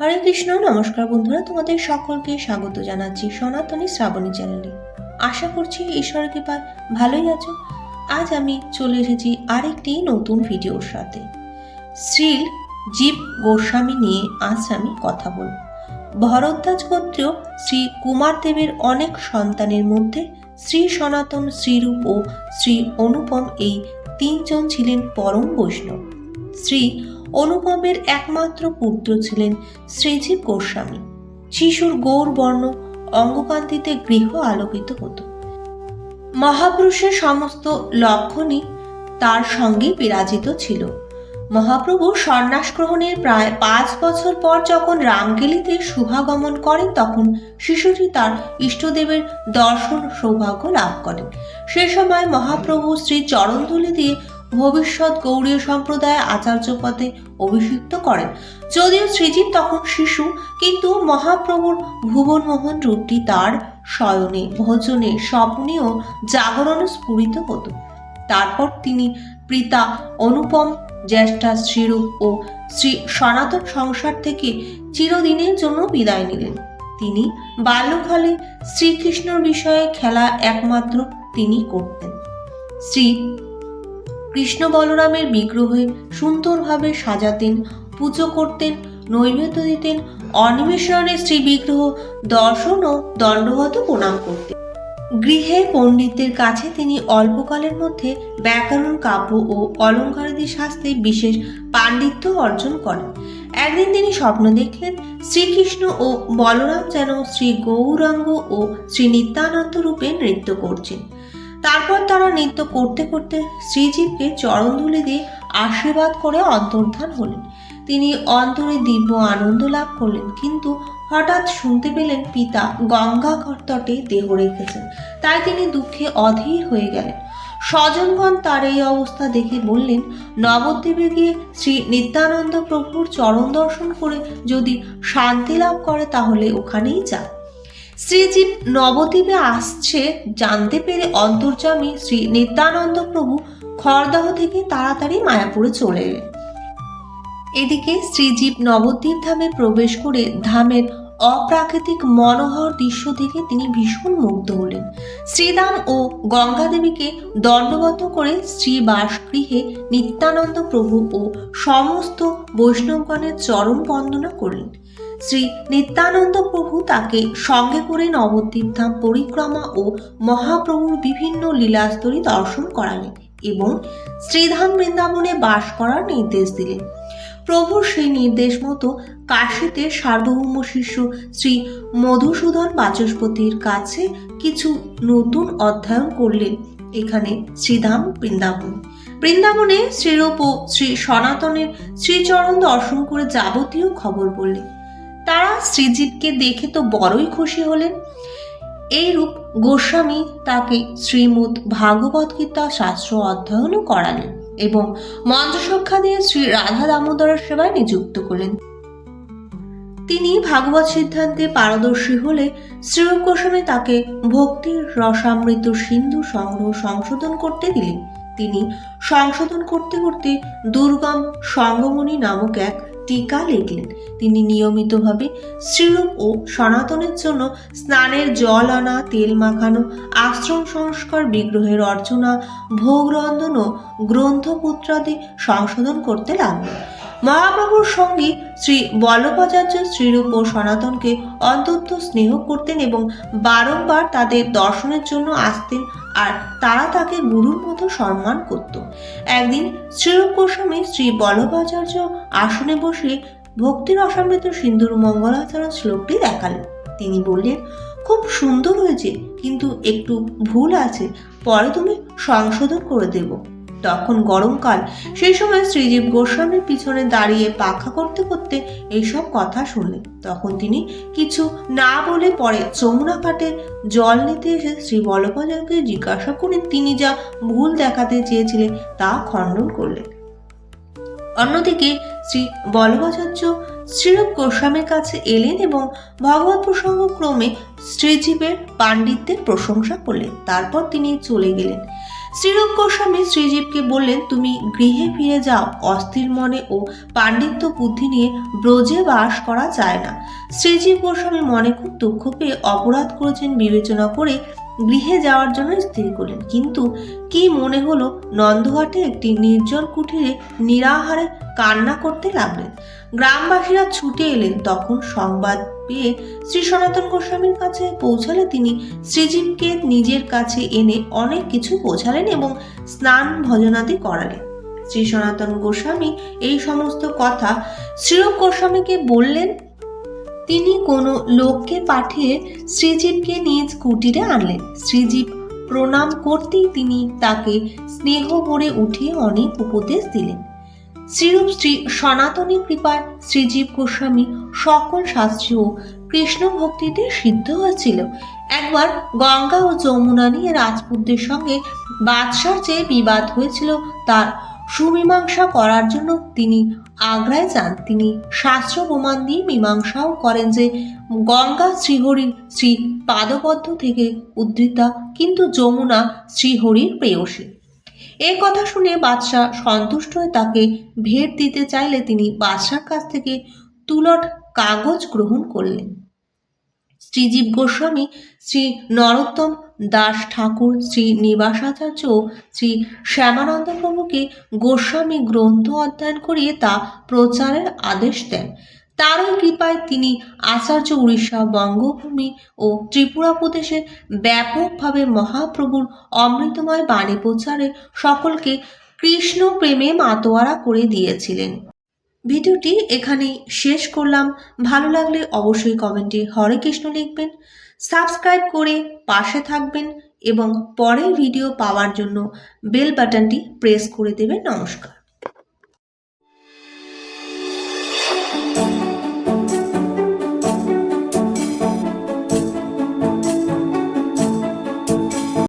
হরে কৃষ্ণ, নমস্কার বন্ধুরা, তোমাদের সকলকে স্বাগত জানাচ্ছি সনাতনী শ্রাবণী চ্যানেলে। আশা করছি ঈশ্বরের কৃপায় ভালোই আছো। আজ আমি চলে এসেছি আরেকটি নতুন ভিডিওর সাথে। শ্রীল জীব গোস্বামী নিয়ে আজ আমি কথা বলব। ভরদ্বাজ গোত্রীয় শ্রী কুমার দেবের অনেক সন্তানের মধ্যে শ্রী সনাতন শ্রীরূপ ও শ্রী অনুপম এই তিনজন ছিলেন পরম বৈষ্ণব। শ্রী অনুপমের একমাত্র পুত্র ছিলেন শ্রীজীব গোস্বামী। শিশুর গৌর বর্ণ অঙ্গকান্তিতে গৃহ আলোকিত হতো। মহাপুরুষের সমস্ত লক্ষণই তার সঙ্গে বিরাজিত ছিল। মহাপ্রভু সন্ন্যাস গ্রহণের প্রায় পাঁচ বছর পর যখন রামগেলিতে শুভাগমন করেন, তখন শিশুটি তার ইষ্টদেবের দর্শন সৌভাগ্য লাভ করেন। সে সময় মহাপ্রভু শ্রী চরণধুলি দিয়ে ভবিষ্যৎ গৌড়ীয় সম্প্রদায় আচার্য পদে অভিষিক্ত করেন। যদিও শ্রীজিৎ তখন শিশু, কিন্তু মহাপ্রভুর ভুবনমোহন রূপটি তার শয়নে, ভোজনে স্বপ্নে ও জাগরণে স্ফুরিত হতো। তারপর তিনি পিতা অনুপম জ্যেষ্ঠা শ্রীরূপ ও শ্রী সনাতন সংসার থেকে চিরদিনের জন্য বিদায় নিলেন। তিনি বাল্যকালে শ্রীকৃষ্ণর বিষয়ে খেলা একমাত্র তিনি করতেন। শ্রী কৃষ্ণ বলরামের বিগ্রহে সুন্দরভাবে সাজাতেন, পুজো করতেন, নৈবেদ্য দিতেন, অন্বেষণে শ্রী বিগ্রহ দর্শন ও দণ্ডগত প্রণাম করতেন। গৃহে পণ্ডিতদের কাছে তিনি অল্পকালের মধ্যে ব্যাকরণ, কাব্য ও অলঙ্কারাদি শাস্ত্রে বিশেষ পাণ্ডিত্য অর্জন করেন। একদিন তিনি স্বপ্ন দেখলেন, শ্রীকৃষ্ণ ও বলরাম যেন শ্রী গৌরাঙ্গ ও শ্রী নিত্যানন্দ রূপে নৃত্য করছেন। তারপর তারা নৃত্য করতে করতে শ্রীজীবকে চরণধুলি দিয়ে আশীর্বাদ করে অন্তর্ধান হলেন। তিনি অন্তরে দিব্য আনন্দ লাভ করলেন, কিন্তু হঠাৎ শুনতে পেলেন পিতা গঙ্গাঘর তটে দেহ রেখেছেন। তাই তিনি দুঃখে অধীর হয়ে গেলেন। স্বজনগণ তার এই অবস্থা দেখে বললেন, নবদ্বীপে গিয়ে শ্রী নিত্যানন্দ প্রভুর চরণ দর্শন করে যদি শান্তি লাভ করে, তাহলে ওখানেই যা শ্রীজীব নবদ্বীপে আসছে জানতে পেরে অন্তর্যামী শ্রী নিত্যানন্দ প্রভু খড়দাহ থেকে তাড়াতাড়ি মায়াপুরে চলে এলেন। এদিকে শ্রীজীব নবদ্বীপ ধামে প্রবেশ করে ধামের অপ্রাকৃতিক মনোহর দৃশ্য দেখে তিনি ভীষণ মুগ্ধ হলেন। শ্রীদাম ও গঙ্গাদেবীকে দণ্ডবত করে শ্রী বাসগৃহে নিত্যানন্দ প্রভু ও সমস্ত বৈষ্ণবগণের চরম বন্দনা করলেন। শ্রী নিত্যানন্দ প্রভু তাকে সঙ্গে করে নবদ্বীপ ধাম পরিক্রমা ও মহাপ্রভুর বিভিন্ন লীলাস্তরী দর্শন করালেন এবং শ্রীধাম বৃন্দাবনে বাস করার নির্দেশ দিলেন। প্রভুর সেই নির্দেশ মতো কাশীতে সার্বভৌম শিষ্য শ্রী মধুসূদন বাচস্পতির কাছে কিছু নতুন অধ্যয়ন করলেন এখানে শ্রীধাম বৃন্দাবন। বৃন্দাবনে শ্রীরূপ ও শ্রী সনাতনের শ্রীচরণ দর্শন করে যাবতীয় খবর বললেন। তারা শ্রীজিৎকে দেখে তো বড়ই খুশি হলেন। এইরূপ গোস্বামী তাকে শ্রীমৎ ভাগবত গীতা শাস্ত্র অধ্যয়নও করালেন এবং মন্ত্রসংখ্যা দিয়ে শ্রী রাধা দামোদরের সেবায় নিযুক্ত করলেন তিনি ভাগবত সিদ্ধান্তে পারদর্শী হলে শ্রীরূপ গোস্বামী তাকে ভক্তির রসামৃত সিন্ধু সংগ্রহ সংশোধন করতে দিলেন। তিনি সংশোধন করতে করতে দুর্গম সঙ্গমণি নামক এক টিকা লিখলেন। তিনি নিয়মিতভাবে শ্রীরূপ ও সনাতনের জন্য স্নানের জল আনা, তেল মাখানো, আশ্রম সংস্কার, বিগ্রহের অর্চনা ভোগ রন্ধন ও গ্রন্থপুত্রাদি সংশোধন করতে লাগলেন। মহাপ্রভুর সঙ্গে শ্রী বল্লভাচার্য শ্রীরূপ ও সনাতনকে অন্তত স্নেহ করতেন এবং বারংবার তাদের দর্শনের জন্য আসতেন আর তারা তাকে গুরুর মতো সম্মান করত। একদিন শ্রীরূপ গোস্বামী শ্রী বল্লভাচার্য আসনে বসে ভক্তির অসমৃত সিন্ধুর মঙ্গলাচরণ শ্লোকটি দেখালেন। তিনি বললেন, খুব সুন্দর হয়েছে, কিন্তু একটু ভুল আছে, পরে তুমি সংশোধন করে দেব। তখন গরমকাল। সেই সময় শ্রীজীব গোস্বামীর পিছনে দাঁড়িয়ে পাখা করতে করতে এইসব কথা শুনলেন। তখন তিনি কিছু না বলে পরে যমুনা ঘাটে জল নিতে এসে শ্রী বল্লভাচার্যকে জিজ্ঞাসা করে তিনি যা ভুল দেখাতে চেয়েছিলেন তা খণ্ডন করলেন। অন্যদিকে শ্রী বল্লভাচার্য শ্রীরূপ গোস্বামীর কাছে এলেন এবং ভগবত প্রসঙ্গ ক্রমে শ্রীজীবের পাণ্ডিত্যের প্রশংসা করলেন। তারপর তিনি চলে গেলেন। শ্রীরূপ গোস্বামী শ্রীজীবকে বললেন, তুমি গৃহে ফিরে যাও, অস্থির মনে ও পাণ্ডিত্য বুদ্ধি নিয়ে ব্রজে বাস করা যায় না। শ্রীজীব গোস্বামী মনে খুব দুঃখ পেয়ে অপরাধ করেছেন বিবেচনা করে গৃহে যাওয়ার জন্য স্থির করলেন। কিন্তু কি মনে হলো, নন্দঘাটে একটি নির্জন কুঠিরে নিরাহারে কান্না করতে লাগলেন। গ্রামবাসীরা ছুটে এলেন। তখন সংবাদ পেয়ে শ্রী সনাতন গোস্বামীর কাছে পৌঁছালে তিনি শ্রীজীবকে নিজের কাছে এনে অনেক কিছু বোঝালেন এবং স্নান ভজনাদি করালেন। শ্রী সনাতন গোস্বামী এই সমস্ত কথা শ্রীরূপ গোস্বামীকে বললেন তিনি কোনো লোককে পাঠিয়ে শ্রীজীবকে নিজ কুটিরে আনলেন। শ্রীজীব প্রণাম করতেই তিনি তাকে স্নেহ ভরে উঠিয়ে অনেক উপদেশ দিলেন। শ্রীরূপ শ্রী সনাতনী কৃপায় শ্রীজীব গোস্বামী সকল শাস্ত্রী ও কৃষ্ণ ভক্তিতে সিদ্ধ হয়েছিল। একবার গঙ্গা ও যমুনা নিয়ে রাজপুতদের সঙ্গে বাদশার যে বিবাদ হয়েছিল, তার সুমীমাংসা করার জন্য তিনি আগ্রায় যান। তিনি শাস্ত্র প্রমাণ দিয়ে মীমাংসাও করেন যে গঙ্গা শ্রীহরির শ্রী পাদপদ্ম থেকে উদ্ধৃতা, কিন্তু যমুনা শ্রীহরির প্রেয়সী। এ কথা শুনে বাদশাহ সন্তুষ্ট হয়ে তাকে ভেট দিতে চাইলে তিনি বাদশার কাছ থেকে তুলট কাগজ গ্রহণ করলেন। শ্রীজীব গোস্বামী শ্রী নরোত্তম দাস ঠাকুর শ্রী নিবাসাচার্য শ্রী শ্যামানন্দ প্রভুকে গোস্বামী গ্রন্থ অধ্যয়ন করিয়ে তা প্রচারের আদেশ দেন। তারই কৃপায় তিনি আচার্য উড়িষ্যা বঙ্গভূমি ও ত্রিপুরা প্রদেশে ব্যাপকভাবে মহাপ্রভুর অমৃতময় বাণী প্রচারে সকলকে কৃষ্ণ প্রেমে মাতোয়ারা করে দিয়েছিলেন। ভিডিওটি এখানেই শেষ করলাম। ভালো লাগলে অবশ্যই কমেন্টে হরে কৃষ্ণ লিখবেন, সাবস্ক্রাইব করে পাশে থাকবেন এবং পরের ভিডিও পাওয়ার জন্য বেল বাটনটি প্রেস করে দেবেন। নমস্কার।